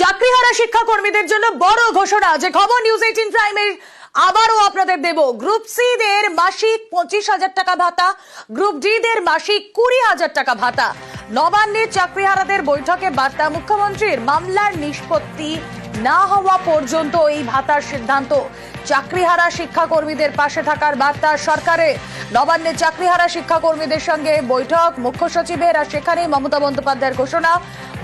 চাকরিহারা শিক্ষাকর্মীদের জন্য বড় ঘোষণা যে খবর নিউজ এইটিন প্রাইমের আবারও আপনাদের দেব। গ্রুপ সি দের মাসিক পঁচিশ হাজার টাকা ভাতা গ্রুপ ডি দের মাসিক কুড়ি হাজার টাকা ভাতা। নবান্নের চাকরিহারাদের বৈঠকে বার্তা, মুখ্যমন্ত্রীর মামলার নিষ্পত্তি না হওয়া পর্যন্ত এই ভাতার সিদ্ধান্ত। চাকরিহারা শিক্ষাকর্মীদের পাশে থাকার বার্তা সরকারে নবান্নে চাকরিহারা শিক্ষাকর্মীদের সঙ্গে বৈঠক, মুখ্য সচিবের আর সেখানেই মমতা বন্দ্যোপাধ্যায়ের ঘোষণা।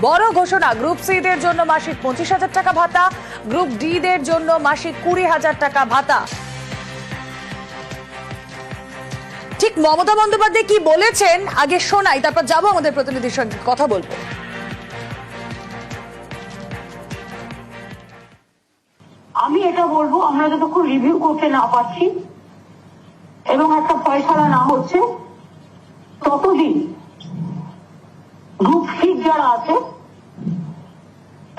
বড় ঘোষণা গ্রুপ সি দের জন্য মাসিক পঁচিশ হাজার টাকা ভাতা গ্রুপ ডি দের জন্য মাসিক কুড়ি হাজার টাকা ভাতা। ঠিক মমতা বন্দ্যোপাধ্যায় কি বলেছেন? আগে শোনাই, তারপর যাব আমাদের প্রতিনিধির সঙ্গে, কথা বলব। আমি এটা বলব, আমরা যতক্ষণ রিভিউ করতে না পারছি, এবং একটা ফয়সালা না হচ্ছে, ততদিন গ্রুপ সিট যারা আছে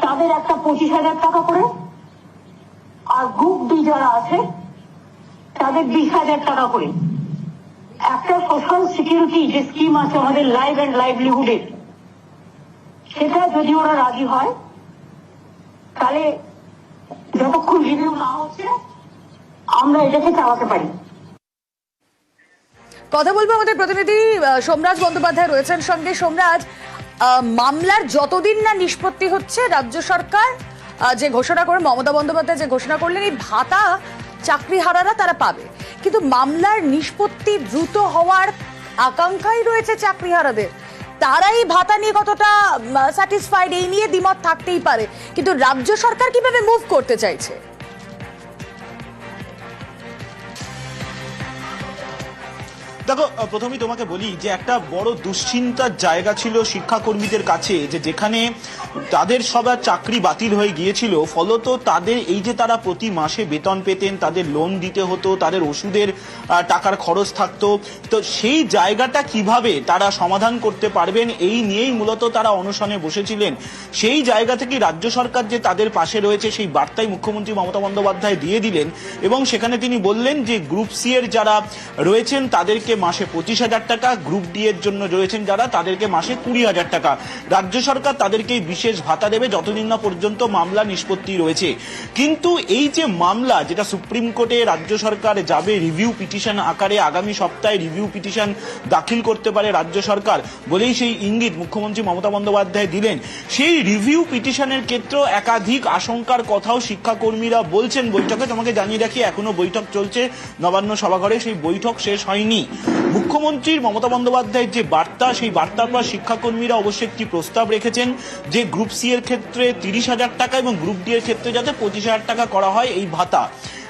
তাদের একটা পঁচিশ হাজার টাকা করে আর গ্রুপ ডি যারা আছে, তাদের বিশ হাজার টাকা করে। একটা সোশ্যাল সিকিউরিটি যে স্কিম আছে আমাদের লাইফ অ্যান্ড লাইভলিহুডের সেটা যদি ওরা রাজি হয়, তাহলে যতক্ষণ রিভিউ না হচ্ছে, আমরা এটাকে চালাতে পারি। কথা বলব আমাদের প্রতিনিধি সোমরাজ বন্দ্যোপাধ্যায় রয়েছেন সঙ্গে। সোমরাজ মামলার যতদিন না নিষ্পত্তি হচ্ছে রাজ্য সরকার যে ঘোষণা করে, মমতা বন্দ্যোপাধ্যায় যে ঘোষণা করলেন, এই ভাতা চাকরিহারারা তারা পাবে। কিন্তু মামলার নিষ্পত্তি দ্রুত হওয়ার আকাঙ্ক্ষাই রয়েছে চাকরিহারাদের। তারাই ভাতা নিয়ে কতটা স্যাটিসফাইড এই নিয়ে দ্বিমত থাকতেই পারে। কিন্তু রাজ্য সরকার কীভাবে মুভ করতে চাইছে? দেখো প্রথমেই তোমাকে বলি যে একটা বড় দুশ্চিন্তার জায়গা ছিল শিক্ষাকর্মীদের কাছে, যে যেখানে তাদের সবার চাকরি বাতিল হয়ে গিয়েছিল। ফলত তাদের এই যে তারা প্রতি মাসে বেতন পেতেন, তাদের লোন দিতে হতো, তাদের ওষুধের টাকার খরচ থাকতো। তো সেই জায়গাটা কীভাবে তারা সমাধান করতে পারবেন, এই নিয়েই মূলত তারা অনশনে বসেছিলেন। সেই জায়গা থেকে রাজ্য সরকার যে তাদের পাশে রয়েছে, সেই বার্তাই মুখ্যমন্ত্রী মমতা বন্দ্যোপাধ্যায় দিয়ে দিলেন এবং সেখানে তিনি বললেন যে গ্রুপ সি এর যারা রয়েছেন, তাদেরকে মাসে পঁচিশ হাজার টাকা গ্রুপ ডি এর জন্য রয়েছেন যারা, তাদেরকে মাসে কুড়ি হাজার টাকা। রাজ্য সরকার তাদেরকে বিশেষ ভাতা দেবে যতদিন না পর্যন্ত মামলা নিষ্পত্তি রয়েছে। কিন্তু এই যে মামলা, যেটা সুপ্রিম কোর্টে রাজ্য সরকার যাবে রিভিউ পিটিশন আকারে আগামী সপ্তাহে রিভিউ পিটিশন দাখিল করতে পারে রাজ্য সরকার, বলেই সেই ইঙ্গিত মুখ্যমন্ত্রী মমতা বন্দ্যোপাধ্যায় দিলেন। সেই রিভিউ পিটিশনের ক্ষেত্রে একাধিক আশঙ্কার কথাও শিক্ষাকর্মীরা বলছেন। বৈঠকে তোমাকে জানিয়ে রাখি, এখনও বৈঠক চলছে। নবান্ন সভাঘরে সেই বৈঠক শেষ হয়নি। মুখ্যমন্ত্রীর মমতা বন্দ্যোপাধ্যায়ের যে বার্তা, সেই বার্তার পর শিক্ষাকর্মীরা অবশ্যই একটি প্রস্তাব রেখেছেন যে গ্রুপ সি এর ক্ষেত্রে তিরিশ হাজার টাকা এবং গ্রুপ ডি এর ক্ষেত্রে যাতে পঁচিশ হাজার টাকা করা হয় এই ভাতা।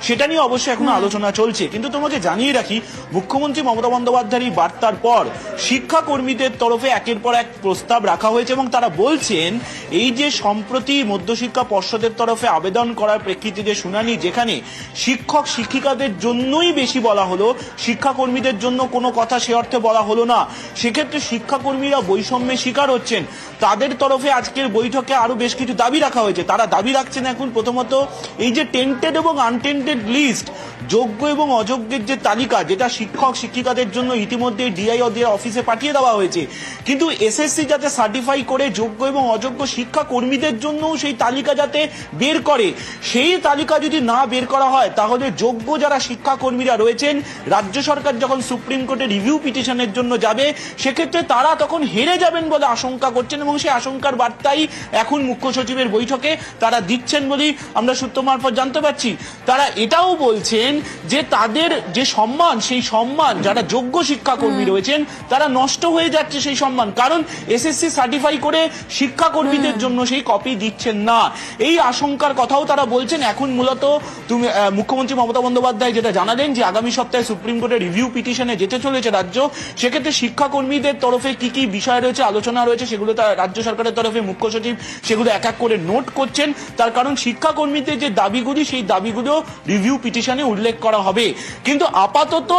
সেটা নিয়ে অবশ্যই এখনও আলোচনা চলছে। কিন্তু তোমাকে জানিয়ে রাখি মুখ্যমন্ত্রী মমতা বন্দ্যোপাধ্যায়ের বার্তার পর শিক্ষাকর্মীদের তরফে একের পর এক প্রস্তাব রাখা হয়েছে এবং তারা বলছেন এই যে সম্প্রতি মধ্যশিক্ষা পর্ষদের তরফে আবেদন করার প্রেক্ষিতে যে শুনানি যেখানে শিক্ষক শিক্ষিকাদের জন্যই বেশি বলা হলো শিক্ষাকর্মীদের জন্য কোনো কথা সে অর্থে বলা হলো না। সেক্ষেত্রে শিক্ষাকর্মীরা বৈষম্যের শিকার হচ্ছেন। তাদের তরফে আজকের বৈঠকে আরও বেশ কিছু দাবি রাখা হয়েছে। তারা দাবি রাখছেন এখন প্রথমত এই যে টেন্টেড এবং আনটেন্টেড লিস্ট, যোগ্য এবং অযোগ্যের যে তালিকা, যেটা শিক্ষক শিক্ষিকাদের জন্য ইতিমধ্যে ডিআই ওদের অফিসে পাঠিয়ে দেওয়া হয়েছে। কিন্তু এসএসসি যাতে সার্টিফাই করে যোগ্য এবং অযোগ্য শিক্ষা কর্মীদের জন্য সেই তালিকা যাতে বের করে, সেই তালিকা যদি না বের করা হয়, তাহলে যোগ্য যারা শিক্ষা কর্মীরা রয়েছেন, রাজ্য সরকার যখন সুপ্রিম কোর্টে রিভিউ পিটিশনের জন্য যাবে, সেক্ষেত্রে তারা তখন হেরে যাবেন বলে আশঙ্কা করছেন এবং সেই আশঙ্কার বার্তাই এখন মুখ্য সচিবের বৈঠকে তারা দিচ্ছেন বলেই আমরা সূত্র মারফত জানতে পারছি। তারা এটাও বলছেন যে তাদের যে সম্মান সেই সম্মান যারা যোগ্য শিক্ষাকর্মী রয়েছেন তারা নষ্ট হয়ে যাচ্ছে সেই সম্মান। কারণ এসএসসি সার্টিফাই করে শিক্ষাকর্মীদের জন্য সেই কপি দিচ্ছেন না। এই আশঙ্কার কথাও তারা বলছেন। এখন মূলত তুমি মুখ্যমন্ত্রী মমতা বন্দ্যোপাধ্যায় যেটা জানালেন যে আগামী সপ্তাহে সুপ্রিম কোর্টে রিভিউ পিটিশনে যেতে চলেছে রাজ্য সেক্ষেত্রে শিক্ষাকর্মীদের তরফে কি কি বিষয় রয়েছে আলোচনা রয়েছে সেগুলো তার রাজ্য সরকারের তরফে মুখ্য সচিব সেগুলো এক এক করে নোট করছেন। তার কারণ শিক্ষাকর্মীদের যে দাবিগুলি সেই দাবিগুলো রিভিউ পিটিশনে উল্লেখ করা হবে। কিন্তু আপাতত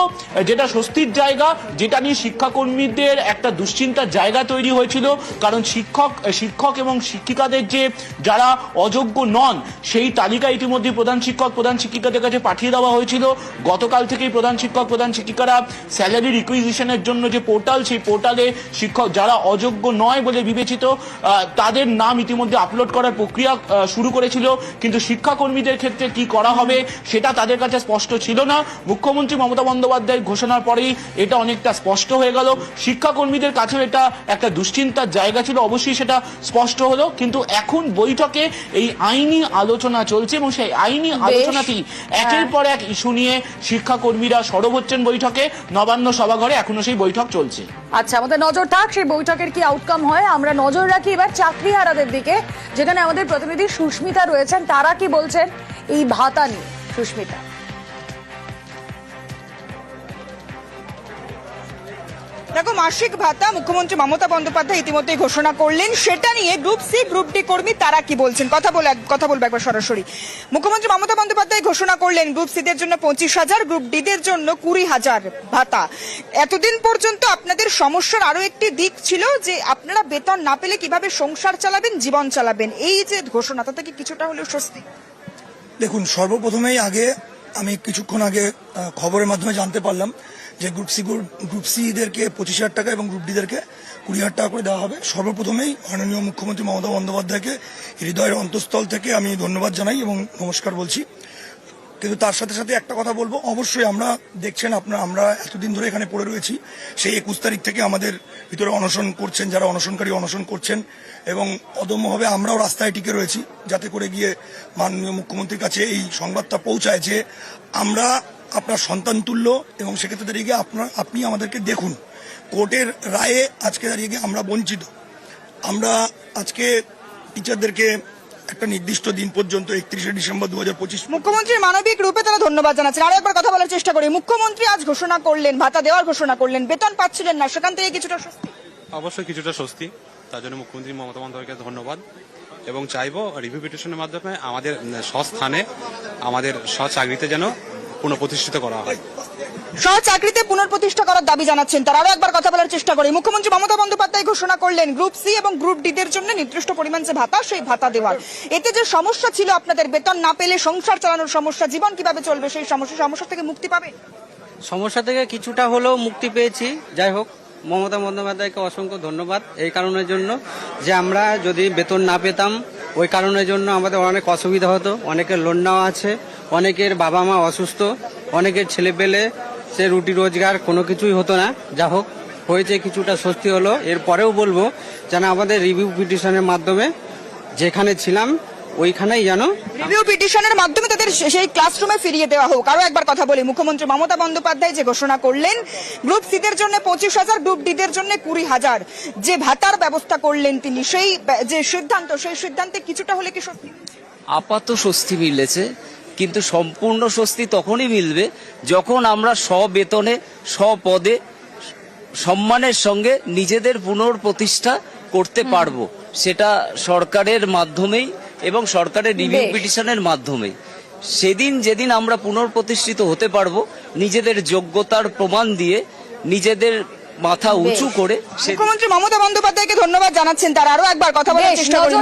যেটা স্বস্তির জায়গা, যেটা নিয়ে শিক্ষাকর্মীদের একটা দুশ্চিন্তার জায়গা তৈরি হয়েছিল, কারণ শিক্ষক শিক্ষক এবং শিক্ষিকাদের যে যারা অযোগ্য নন, সেই তালিকা ইতিমধ্যে প্রধান শিক্ষক, প্রধান শিক্ষিকাদের কাছে পাঠিয়ে দেওয়া হয়েছিল। গতকাল থেকেই প্রধান শিক্ষক, প্রধান শিক্ষিকারা স্যালারি রিকুইজিশনের জন্য যে পোর্টাল সেই পোর্টালে শিক্ষক যারা অযোগ্য নয় বলে বিবেচিত তাদের নাম ইতিমধ্যে আপলোড করার প্রক্রিয়া শুরু করেছিল। কিন্তু শিক্ষাকর্মীদের ক্ষেত্রে কি করা হবে সেটা তাদের কাছে স্পষ্ট ছিল না। মুখ্যমন্ত্রী মমতা বন্দ্যোপাধ্যায়ের ঘোষণার পরেই এটা অনেকটা স্পষ্ট হয়ে গেল। শিক্ষাকর্মীদের কাছেও এটা একটা দুশ্চিন্তার জায়গা ছিল অবশ্যই সেটা স্পষ্ট হলো। কিন্তু এখন বৈঠকে এই আইনি আলোচনা চলছে এবং সেই আইনি আলোচনাতেই একের হ্যাঁ। পর এক ইস্যু নিয়ে শিক্ষাকর্মীরা সরব হচ্ছেন বৈঠকে। নবান্ন সভাঘরে এখনও সেই বৈঠক চলছে। আচ্ছা আমাদের নজর থাক সেই বৈঠকের কি আউটকাম হয়। আমরা নজর রাখি এবার চাকরিহারাদের দিকে যেখানে আমাদের প্রতিনিধি সুস্মিতা রয়েছেন। তারা কি বলছেন এই ভাতা নিয়ে? সুস্মিতা। দেখো, মাসিক ভাতা মুখ্যমন্ত্রী মমতা বন্দ্যোপাধ্যায় ইতিমধ্যে ঘোষণা করলেন। সেটা নিয়ে গ্রুপ সি গ্রুপ ডি কর্মী তারা কি বলছেন? কথা বলে কথা বলব একবার সরাসরি। মুখ্যমন্ত্রী মমতা বন্দ্যোপাধ্যায় ঘোষণা করলেন গ্রুপ সি দের জন্য পঁচিশ হাজার গ্রুপ ডি দের জন্য কুড়ি হাজার ভাতা। এতদিন পর্যন্ত আপনাদের সমস্যার আরও একটি দিক ছিল যে আপনারা বেতন না পেলে কীভাবে সংসার চালাবেন, জীবন চালাবেন? এই যে ঘোষণা, তাতে কি কিছুটা হলেও স্বস্তি? দেখুন, সর্বপ্রথমেই আগে আমি কিছুক্ষণ আগে খবরের মাধ্যমে জানতে পারলাম যে গ্রুপ সি গ্রুপ সিদেরকে পঁচিশ হাজার টাকা এবং গ্রুপ ডিদেরকে কুড়ি হাজার টাকা করে দেওয়া হবে। সর্বপ্রথমেই মাননীয় মুখ্যমন্ত্রী মমতা বন্দ্যোপাধ্যায়কে হৃদয়ের অন্তঃস্থল থেকে আমি ধন্যবাদ জানাই এবং নমস্কার বলছি। কিন্তু তার সাথে সাথে একটা কথা বলব, অবশ্যই আমরা দেখছেন আপনার, আমরা এতদিন ধরে এখানে পড়ে রয়েছি, সেই একুশ তারিখ থেকে আমাদের ভিতরে অনশন করছেন, যারা অনশনকারী অনশন করছেন, এবং অদম্যভাবে আমরাও রাস্তায় টিকে রয়েছি, যাতে করে গিয়ে মাননীয় মুখ্যমন্ত্রীর কাছে এই সংবাদটা পৌঁছায় যে আমরা আপনার সন্তান তুল্য, এবং সেক্ষেত্রে দাঁড়িয়ে গিয়ে আপনার, আপনি আমাদেরকে দেখুন। কোর্টের রায়ে আজকে দাঁড়িয়ে গিয়ে আমরা বঞ্চিত। আমরা আজকে টিচারদেরকে একটা নির্দিষ্ট দিন পর্যন্ত একত্রিশে ডিসেম্বর দু হাজার পঁচিশ মুখ্যমন্ত্রীর মানবিক রূপে তারা ধন্যবাদ জানাচ্ছেন। আরও একবার কথা বলার চেষ্টা করি। মুখ্যমন্ত্রী আজ ঘোষণা করলেন ভাতা দেওয়ার ঘোষণা করলেন বেতন পাচ্ছিলেন না সেখান থেকে কিছুটা স্বস্তি। অবশ্যই কিছুটা স্বস্তি। তার জন্য মুখ্যমন্ত্রী মমতা বন্দ্যোপাধ্যায়কে ধন্যবাদ। এবং চাইব রিভিউ পিটিশনের মাধ্যমে আমাদের স্বস্থানে আমাদের স্বচাকরিতে যেন পুনঃপ্রতিষ্ঠিত করা হয়। সহ চাকরিতে পুনঃপ্রতিষ্ঠা করার দাবি জানাচ্ছেন তার। আরও একবার কথা বলার চেষ্টা করি। মুখ্যমন্ত্রী মমতা বন্দ্যোপাধ্যায় ঘোষণা করলেন গ্রুপ সি এবং গ্রুপ ডি দের জন্য নির্দিষ্ট পরিমাণ যে ভাতা সেই ভাতা দেওয়ার। এতে যে সমস্যা ছিল আপনাদের বেতন না পেলে সংসার চালানোর সমস্যা জীবন কীভাবে চলবে সেই সমস্যা সমস্যা থেকে মুক্তি পাবে? সমস্যা থেকে কিছুটা হলেও মুক্তি পেয়েছি। যাই হোক মমতা বন্দ্যোপাধ্যায়কে অসংখ্য ধন্যবাদ এই কারণের জন্য যে আমরা যদি বেতন না পেতাম ওই কারণের জন্য আমাদের অনেক অসুবিধা হতো। অনেকের লোন নেওয়া আছে, অনেকের বাবা মা অসুস্থ, অনেকের ছেলে পেলে সে রুটি রোজগার কোনো কিছুই হতো না। যা হোক, হয়েছে কিছুটা স্বস্তি হলো। এরপরেও বলব, যেন আমাদের রিভিউ পিটিশনের মাধ্যমে যেখানে ছিলাম ওইখানেই যেন রিভিউ পিটিশনের মাধ্যমে তাদের সেই ক্লাসরুমে ফিরিয়ে দেওয়া হোক। আরও একবার কথা বলি মুখ্যমন্ত্রী মমতা বন্দ্যোপাধ্যায় যে ঘোষণা করলেন গ্রুপ সিদের জন্য পঁচিশ হাজার গ্রুপ ডি দের জন্য কুড়ি হাজার। যে ভাতার ব্যবস্থা করলেন তিনি সেই যে সিদ্ধান্ত সেই সিদ্ধান্তে কিছুটা হলে কি সত্যি আপাত স্বস্তি মিলেছে কিন্তু সম্পূর্ণ স্বস্তি তখনই মিলবে যখন আমরা স্ববেতনে স্বপদে সম্মানের সঙ্গে নিজেদের পুনর্প্রতিষ্ঠা করতে পারব। সেটা সরকারের মাধ্যমেই এবং সরকারের রিভিউ। পিটিশনের মাধ্যমে। সেদিন যেদিন আমরা পুনর্প্রতিষ্ঠিত হতে পারব নিজেদের যোগ্যতার প্রমাণ দিয়ে নিজেদের মাথা উঁচু করে মুখ্যমন্ত্রী মমতা বন্দ্যোপাধ্যায়কে ধন্যবাদ জানাচ্ছেন। তার আরও একবার কথা বলার চেষ্টা করি